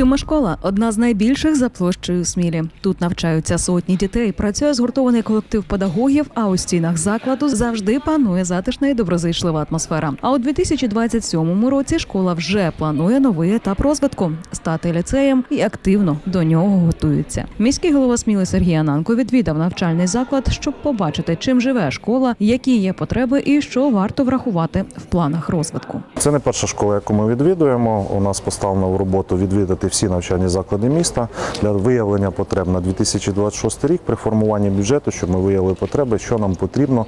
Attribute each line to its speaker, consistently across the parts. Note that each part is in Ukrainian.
Speaker 1: Сьома школа одна з найбільших за площею Смілі. Тут навчаються сотні дітей. Працює згуртований колектив педагогів. А у стінах закладу завжди панує затишна і доброзичлива атмосфера. А у 2027 році школа вже планує новий етап розвитку стати ліцеєм і активно до нього готується. Міський голова Сміли Сергій Ананко відвідав навчальний заклад, щоб побачити, чим живе школа, які є потреби і що варто врахувати в планах розвитку.
Speaker 2: Це не перша школа, яку ми відвідуємо. У нас поставлено в роботу відвідати всі навчальні заклади міста для виявлення потреб на 2026 рік при формуванні бюджету, щоб ми виявили потреби, що нам потрібно.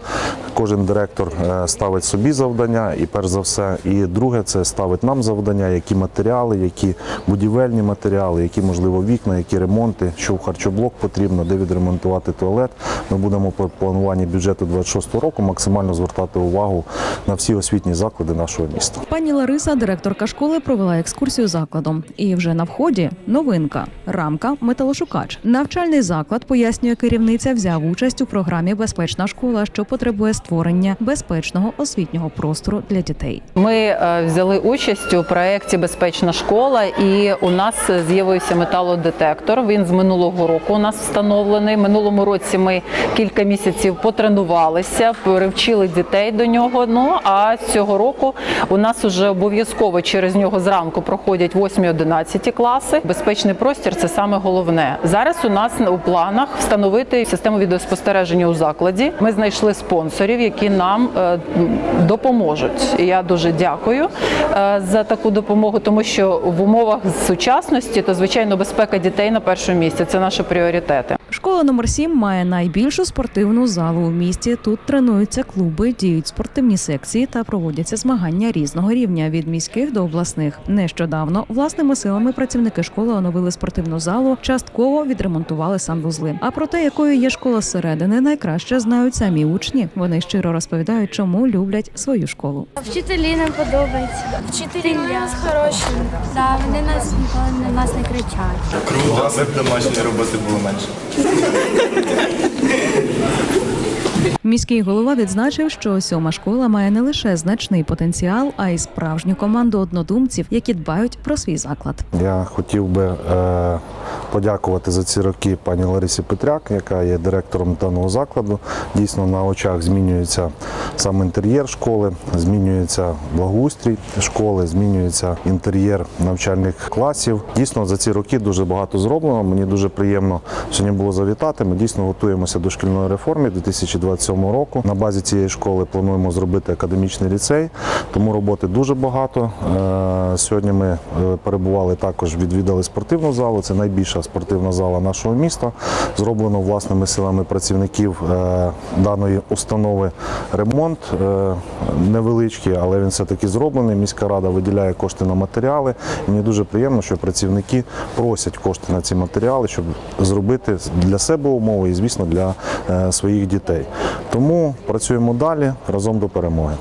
Speaker 2: Кожен директор е, ставить собі завдання, і перш за все, і друге це ставить нам завдання, які матеріали, які будівельні матеріали, які можливо вікна, які ремонти, що в харчоблок потрібно, де відремонтувати туалет. Ми будемо по плануванні бюджету 26 року максимально звертати увагу на всі освітні заклади нашого міста.
Speaker 1: Пані Лариса, директорка школи, провела екскурсію закладом. І вже на вході новинка рамка металошукач. Навчальний заклад пояснює керівниця, взяв участь у програмі Безпечна школа, що потребує створення безпечного освітнього простору для дітей.
Speaker 3: Ми е, взяли участь у проєкті Безпечна школа, і у нас з'явився металодетектор. Він з минулого року у нас встановлений. Минулому році ми кілька місяців потренувалися, привчили дітей до нього. Ну а цього року у нас вже обов'язково через нього зранку проходять 8-11 класи. Безпечний простір це саме головне. Зараз у нас у планах встановити систему відеоспостереження у закладі. Ми знайшли спонсорів, які нам е, допоможуть. Я дуже дякую е, за таку допомогу, тому що в умовах сучасності то звичайно безпека дітей на першому місці. Це наші пріоритети.
Speaker 1: Школа номер 7 має найбільшу спортивну залу у місті. Тут тренуються клуби, діють спортивні секції та проводяться змагання різного рівня від міських до обласних. Нещодавно власними силами працівники школи оновили спортивну залу, частково відремонтували санвузли. А про те, якою є школа зсередини, найкраще знають самі учні. Вони щиро розповідають, чому люблять свою школу.
Speaker 4: Вчителі нам подобаються. Вчителі у нас хороші. Да, вони нас ніколи на нас не кричать.
Speaker 5: Круто, аби б домашньої роботи було менше.
Speaker 1: Міський голова відзначив, що сьома школа має не лише значний потенціал, а й справжню команду однодумців, які дбають про свій заклад.
Speaker 2: Я хотів би е, подякувати за ці роки пані Ларисі Петряк, яка є директором даного закладу. Дійсно, на очах змінюється сам інтер'єр школи, змінюється благоустрій школи, змінюється інтер'єр навчальних класів. Дійсно, за ці роки дуже багато зроблено. Мені дуже приємно сьогодні було завітати. Ми дійсно готуємося до шкільної реформи 2027 року. На базі цієї школи плануємо зробити академічний ліцей, тому роботи дуже багато. Е, Сьогодні ми е, перебували також, відвідали спортивну залу. Це найбільша спортивна зала нашого міста. Зроблено власними силами працівників е, даної установи ремонт е, невеличкий, але він все-таки зроблений. Міська рада виділяє кошти на матеріали. І мені дуже приємно, що працівники просять кошти на ці матеріали, щоб зробити для себе умови і, звісно, для е, своїх дітей. Тому працюємо далі разом до перемоги.